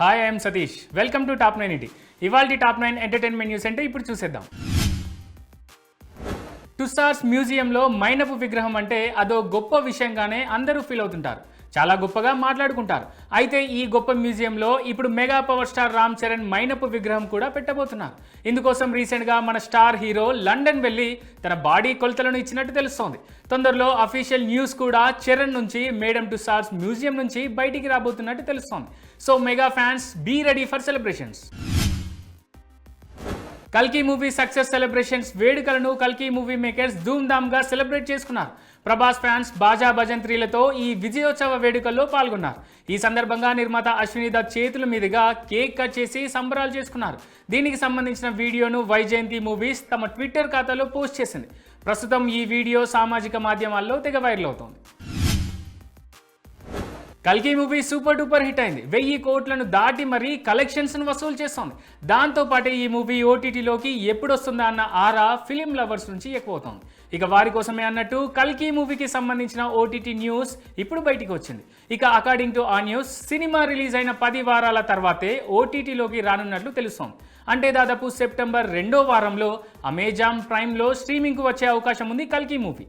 Hi I'm Satish welcome to top nine ET ఇవాళ top nine entertainment news అంటే ఇప్పుడు చూసేద్దాం. టు స్టార్స్ మ్యూజియంలో మైనపు విగ్రహం అంటే అదో గొప్ప విషయంగానే అందరూ ఫీల్ అవుతుంటారు. చాలా గొప్పగా మాట్లాడుకుంటారు. అయితే ఈ గొప్ప మ్యూజియంలో ఇప్పుడు mega power star Ram Charan మైనపు విగ్రహం కూడా పెట్టబోతున్నారు. ఇందుకోసం రీసెంట్గా మన స్టార్ హీరో లండన్ వెళ్ళి తన బాడీ కొలతలను ఇచ్చినట్టు తెలుస్తోంది. తొందరలో అఫీషియల్ న్యూస్ కూడా చరణ్ నుంచి మేడం టు స్టార్స్ మ్యూజియం నుంచి బయటికి రాబోతున్నట్టు తెలుస్తోంది. So mega fans be ready for celebrations కల్కి మూవీ సక్సెస్ సెలబ్రేషన్స్ వేడుకలను కల్కి మూవీ మేకర్స్ ధూమ్ ధామ్గా సెలబ్రేట్ చేసుకున్నారు. ప్రభాస్ ఫ్యాన్స్ బాజా భజంత్రీలతో ఈ విజయోత్సవ వేడుకల్లో పాల్గొన్నారు. ఈ సందర్భంగా నిర్మాత అశ్విని దత్ చేతుల మీదుగా కేక్ కట్ చేసి సంబరాలు చేసుకున్నారు. దీనికి సంబంధించిన వీడియోను వైజయంతి మూవీస్ తమ ట్విట్టర్ ఖాతాలో పోస్ట్ చేసింది. ప్రస్తుతం ఈ వీడియో సామాజిక మాధ్యమాల్లో తెగ వైరల్ అవుతోంది. కల్కి మూవీ సూపర్ డూపర్ హిట్ అయింది. వెయ్యి కోట్లను దాటి మరీ కలెక్షన్స్ను వసూలు చేస్తోంది. దాంతోపాటు ఈ మూవీ ఓటీటీలోకి ఎప్పుడు వస్తుందా అన్న ఆరా ఫిలిం లవర్స్ నుంచి ఎక్కువ అవుతోంది ఇక వారి కోసమే అన్నట్టు కల్కి మూవీకి సంబంధించిన ఓటీటీ న్యూస్ ఇప్పుడు బయటికి వచ్చింది. ఇక అకార్డింగ్ టు ఆ న్యూస్ సినిమా రిలీజ్ అయిన పది వారాల తర్వాతే ఓటీటీలోకి రానున్నట్లు తెలుస్తోంది. అంటే దాదాపు సెప్టెంబర్ రెండో వారంలో అమెజాన్ ప్రైమ్లో స్ట్రీమింగ్కు వచ్చే అవకాశం ఉంది కల్కి movie.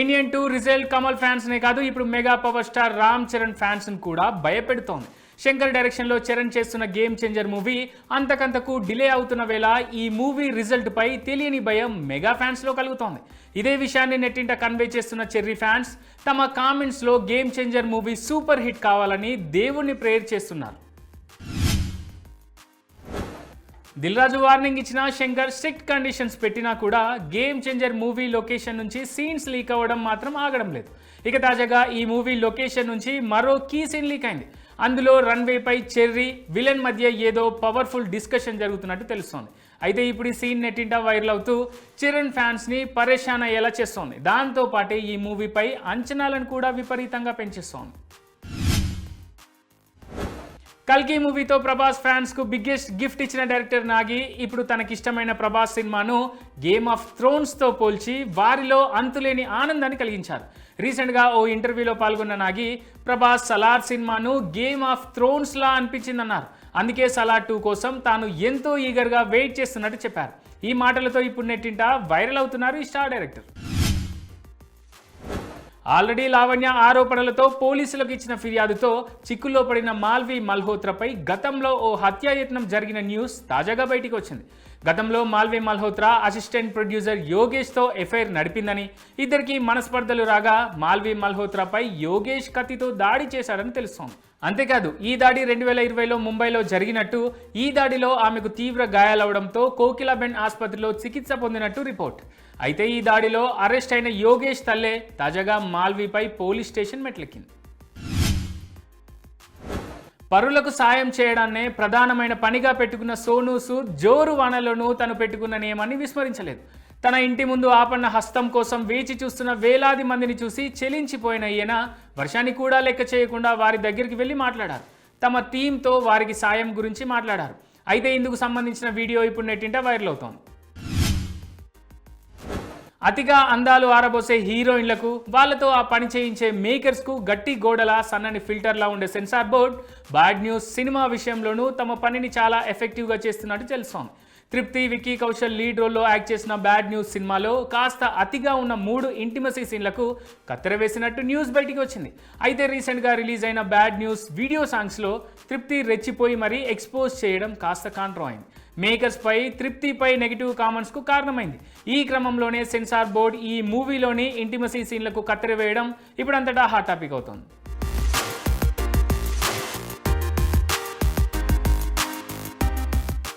Indian two result Kamal fans నే కాదు ఇప్పుడు mega power star Ram Charan fans కూడా భయపెడుతోంది. శంకర్ డైరెక్షన్లో చరణ్ చేస్తున్న గేమ్ చేంజర్ మూవీ అంతకంతకు డిలే అవుతున్న వేళ ఈ మూవీ రిజల్ట్ పై తెలియని భయం మెగా ఫ్యాన్స్లో కలుగుతోంది. ఇదే విషయాన్ని నెట్టింట కన్వే చేస్తున్న చెర్రీ ఫ్యాన్స్ తమ కామెంట్స్లో game changer movie super hit కావాలని దేవుణ్ణి ప్రేయర్ చేస్తున్నారు. దిల్ రాజు వార్నింగ్ ఇచ్చిన శంకర్ స్ట్రిక్ట్ కండిషన్స్ పెట్టినా కూడా గేమ్ చేంజర్ మూవీ లొకేషన్ నుంచి సీన్స్ లీక్ అవ్వడం మాత్రం ఆగడం లేదు. ఇక తాజాగా ఈ మూవీ లొకేషన్ నుంచి మరో కీ సీన్ లీక్ అయింది. అందులో రన్వేపై చెర్రీ విలన్ మధ్య ఏదో పవర్ఫుల్ డిస్కషన్ జరుగుతున్నట్టు తెలుస్తోంది. అయితే ఇప్పుడు ఈ సీన్ నెట్టింటా వైరల్ అవుతూ చరణ్ ఫ్యాన్స్ని పరేషాన్ అయ్యేలా చేస్తోంది. దాంతో పాటే ఈ మూవీపై అంచనాలను కూడా విపరీతంగా పెంచేస్తోంది. కల్కి మూవీతో ప్రభాస్ ఫ్యాన్స్కు బిగ్గెస్ట్ గిఫ్ట్ ఇచ్చిన డైరెక్టర్ నాగి ఇప్పుడు తనకిష్టమైన ప్రభాస్ సినిమాను గేమ్ ఆఫ్ థ్రోన్స్తో పోల్చి వారిలో అంతులేని ఆనందాన్ని కలిగించారు. రీసెంట్గా ఓ ఇంటర్వ్యూలో పాల్గొన్న నాగి ప్రభాస్ సలార్ సినిమాను గేమ్ ఆఫ్ థ్రోన్స్లా అనిపించిందన్నారు. అందుకే సలార్ టూ కోసం తాను ఎంతో ఈగర్గా వెయిట్ చేస్తున్నట్టు చెప్పారు. ఈ మాటలతో ఇప్పుడు నెట్టింట వైరల్ అవుతున్నారు ఈ స్టార్ డైరెక్టర్. ఆల్రెడీ లావణ్య ఆరోపణలతో పోలీసులకు ఇచ్చిన ఫిర్యాదుతో చిక్కుల్లో పడిన మాల్వి మల్హోత్రాపై గతంలో ఓ హత్యాయత్నం జరిగిన న్యూస్ తాజాగా బయటికి వచ్చింది. గతంలో మాల్వే మల్హోత్రా అసిస్టెంట్ ప్రొడ్యూసర్ యోగేష్తో ఎఫ్ఐఆర్ నడిపిందని. ఇద్దరికి మనస్పర్ధలు రాగా మాల్వే మల్హోత్రాపై యోగేష్ కత్తితో దాడి చేశాడని తెలుస్తోంది. అంతేకాదు ఈ దాడి రెండు వేల ఇరవైలో ముంబైలో జరిగినట్టు ఈ దాడిలో ఆమెకు తీవ్ర గాయాలవడంతో కోకిలాబెన్ ఆసుపత్రిలో చికిత్స పొందినట్టు రిపోర్ట్. అయితే ఈ దాడిలో అరెస్ట్ అయిన యోగేష్ తల్లే తాజాగా మాల్వీపై పోలీస్ స్టేషన్ మెట్లెక్కింది. పరులకు సాయం చేయడాన్నే ప్రధానమైన పనిగా పెట్టుకున్న సోనూ సూద్ జోరు వనలను తను పెట్టుకున్న నియమాన్ని విస్మరించలేదు. తన ఇంటి ముందు ఆపన్న హస్తం కోసం వేచి చూస్తున్న వేలాది మందిని చూసి చెలించిపోయిన ఈయన వర్షాన్ని కూడా లెక్క చేయకుండా వారి దగ్గరికి వెళ్ళి మాట్లాడారు. తమ థీమ్తో వారికి సాయం గురించి మాట్లాడారు. అయితే ఇందుకు సంబంధించిన వీడియో ఇప్పుడు నెట్టింట వైరల్ అవుతోంది. అతిగా అందాలు ఆరబోసే హీరోయిన్లకు వాళ్ళతో ఆ పని చేయించే మేకర్స్కు గట్టి గోడల సన్నని ఫిల్టర్లా ఉండే censor board bad news cinema విషయంలోనూ తమ పనిని చాలా ఎఫెక్టివ్గా చేస్తున్నట్టు తెలుస్తోంది. తృప్తి విక్కీ కౌశల్ లీడ్ రోల్లో యాక్ట్ చేసిన బ్యాడ్ న్యూస్ సినిమాలో కాస్త అతిగా ఉన్న మూడు ఇంటిమసీ సీన్లకు కత్తెర వేసినట్టు న్యూస్ బయటికి వచ్చింది. అయితే రీసెంట్గా రిలీజ్ అయిన బ్యాడ్ న్యూస్ వీడియో సాంగ్స్లో తృప్తి రెచ్చిపోయి మరీ ఎక్స్పోజ్ చేయడం కాస్త కాంట్రో అయింది మేకర్స్ పై తృప్తిపై నెగిటివ్ కామెంట్స్కు కారణమైంది. ఈ క్రమంలోనే సెన్సార్ బోర్డ్ ఈ మూవీలోని ఇంటిమసీ సీన్లకు కత్తెర వేయడం ఇప్పుడంతటా హాట్ టాపిక్ అవుతోంది.